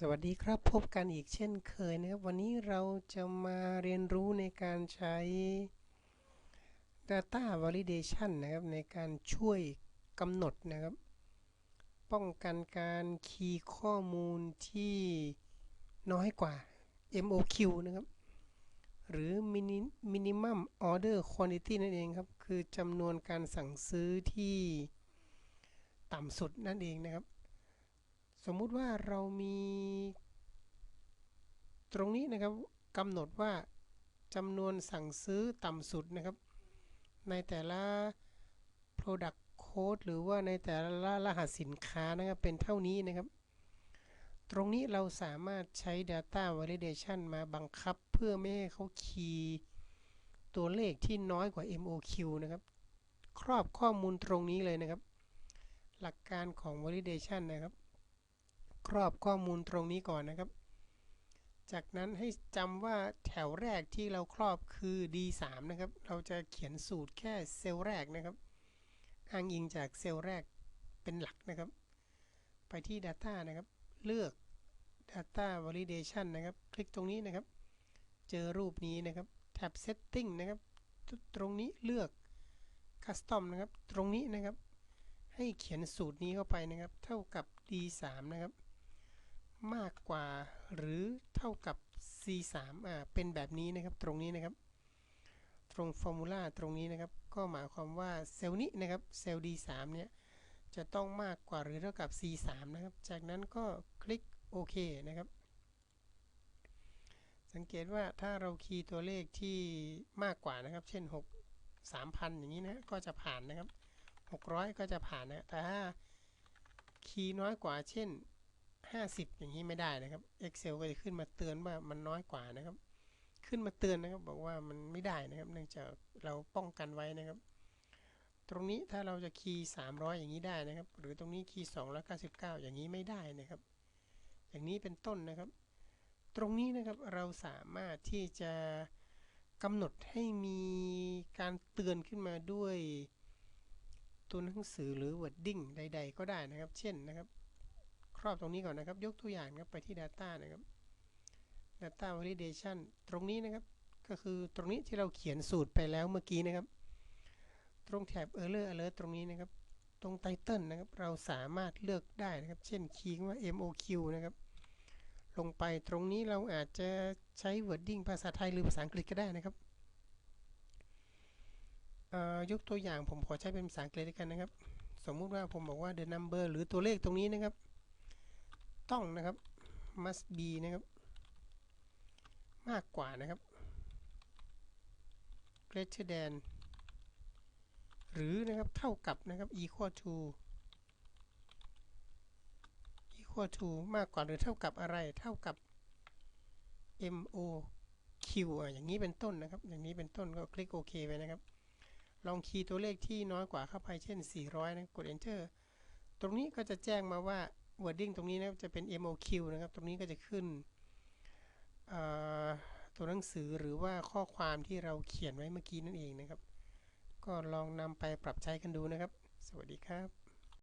สวัสดีครับพบกันอีกเช่นเคยนะครับ วันนี้เราจะมาเรียนรู้ในการใช้ Data Validation นะครับ ในการช่วยกำหนดนะครับ ป้องกันการคีย์ข้อมูลที่น้อยกว่า MOQ นะครับ หรือ Minimum Order Quantity นั่นเองครับ คือจำนวนการสั่งซื้อที่ต่ำสุดนั่นเองนะครับ สมมุติว่าเรามีตรงนี้นะครับกำหนดว่าจำนวนสั่งซื้อต่ำสุดนะครับ ในแต่ละ product code หรือว่าในแต่ละรหัสสินค้านะครับเป็นเท่านี้นะครับ ตรงนี้เราสามารถใช้ data validation มาบังคับเพื่อไม่ให้เขาคีย์ตัวเลขที่น้อยกว่า MOQ นะครับ ครอบข้อมูลตรงนี้เลยนะครับ หลักการของ validation นะครับ ครอบข้อมูลตรงนี้ก่อนนะครับ จากนั้นให้จำว่าแถวแรกที่เราครอบคือ D3 นะครับ เราจะเขียนสูตรแค่เซลล์แรกนะครับ อ้างอิงจากเซลล์แรกเป็นหลักนะครับ ไปที่ Data นะครับ เลือก Data Validation นะครับ คลิกตรงนี้นะครับ เจอรูปนี้นะครับแท็บ Setting นะครับ ตรงนี้เลือก Custom นะครับ ตรงนี้นะครับให้เขียนสูตรนี้เข้าไปนะครับ เท่ากับ D3 นะครับ มากกว่า หรือเท่ากับ C3 อ่าเป็นแบบนี้นะครับตรงนี้นะครับ ตรงฟอร์มูลาตรงนี้นะครับ ก็หมายความว่าเซลล์นี้นะครับเซลล์ D3 เนี่ยจะต้องมากกว่าหรือเท่ากับ C3 นะครับ จากนั้นก็คลิกโอเคนะครับ สังเกตว่าถ้าเราคีย์ตัวเลขที่มากกว่านะครับ เช่น 6 3,000 อย่างนี้นะก็จะผ่านนะครับ 600 ก็จะผ่านนะแต่ถ้าคีย์น้อยกว่าเช่น 50 อย่างนี้ไม่ได้นะครับ Excel ก็จะขึ้นมาเตือนว่ามันน้อยกว่านะครับ ขึ้นมาเตือนนะครับ บอกว่ามันไม่ได้นะครับ เนื่องจากเราป้องกันไว้นะครับ ตรงนี้ถ้าเราจะคีย์300 อย่างนี้ได้นะครับ หรือตรงนี้คีย์299 อย่างนี้ไม่ได้นะครับ อย่างนี้เป็นต้นนะครับ ตรงนี้นะครับเราสามารถที่จะกำหนดให้มีการเตือนขึ้นมาด้วยตัวหนังสือหรือ wording ใด ๆ ก็ได้นะครับ เช่นนะครับ รอบตรงนี้ก่อนนะครับ ยกตัวอย่างครับไปที่ Data นะครับ Data Validation ตรงนี้นะครับ ก็คือตรงนี้ที่เราเขียนสูตรไปแล้วเมื่อกี้นะครับ ตรงแถบ Error Alert ตรงนี้นะครับ ตรง Title นะครับ เราสามารถเลือกได้นะครับ เช่นคีย์ว่า MOQ นะครับ ลงไปตรงนี้เราอาจจะใช้ wording ภาษาไทยหรือภาษาอังกฤษก็ได้นะครับยกตัวอย่างผมขอใช้เป็นภาษาอังกฤษด้วยกันนะครับ สมมุติว่าผมบอกว่า the number หรือตัวเลขตรงนี้นะครับ ต้องนะครับ must be นะครับ มากกว่านะครับ greater than หรือนะครับเท่ากับนะครับ equal to equal to มากกว่าหรือเท่ากับอะไรเท่ากับ MOQ อะอย่างนี้เป็นต้นนะครับ อย่างนี้เป็นต้นก็คลิกโอเคไปนะครับ ลองคีย์ตัวเลขที่น้อยกว่าเข้าไปเช่น 400 นะกด enter ตรงนี้ก็จะแจ้งมาว่า wording ตรงนี้นะครับจะเป็น MOQ นะครับ ตรงนี้ก็จะขึ้นตัวหนังสือหรือว่าข้อความที่เราเขียนไว้เมื่อกี้นั่นเองนะครับ ก็ลองนำไปปรับใช้กันดูนะครับ สวัสดีครับ